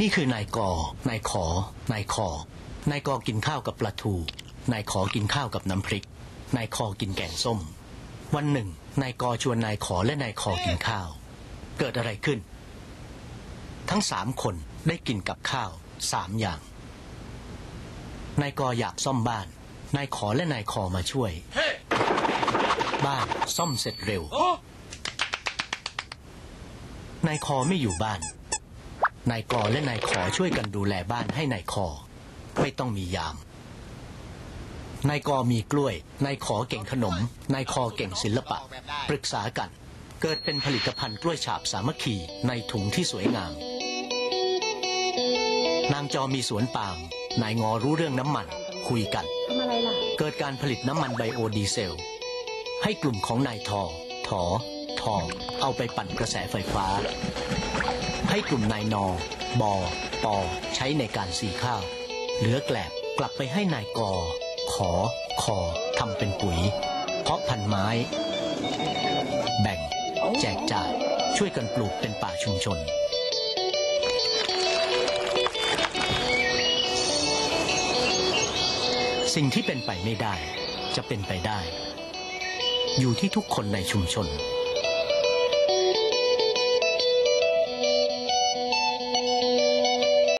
นี่คือนายกนายขอนายคอนายกอกินข้าวกับปลาทู นายขอกินข้าวกับน้ำพริก นายคอกินแกงส้ม วันหนึ่ง นายกอชวนนายขอและนายคอกินข้าว เกิดอะไรขึ้น ทั้งสามคนได้กินกับข้าวสามอย่าง นายกออยากซ่อมบ้าน นายขอและนายคอมาช่วย บ้านซ่อมเสร็จเร็ว นายคอไม่อยู่บ้าน นายกอและนายขอช่วยกันดูแลบ้านให้นายคอ ไม่ต้องมียาม นายกอมีกล้วย นายขอเก่งขนม นายคอเก่งศิลปะ ปรึกษากัน เกิดเป็นผลิตภัณฑ์กล้วยฉาบสามัคคีในถุงที่สวยงาม นางจอมีสวนปาล์มนายงอรู้เรื่องน้ำมัน คุยกันทำอะไรล่ะเกิดการผลิตน้ำมันไบโอดีเซล ให้กลุ่มของนายทอ ถอ ทอ เอาไปปั่นกระแสไฟฟ้า ให้กลุ่มนายนอบอปอใช้ในการสีข้าว เหลือแกลบกลับไปให้นายกอ ขอ คอทำเป็นปุ๋ย เพาะพันธุ์ไม้ แบ่ง แจกจ่ายช่วยกันปลูกเป็นป่าชุมชนสิ่งที่เป็นไปไม่ได้ จะเป็นไปได้ อยู่ที่ทุกคนในชุมชน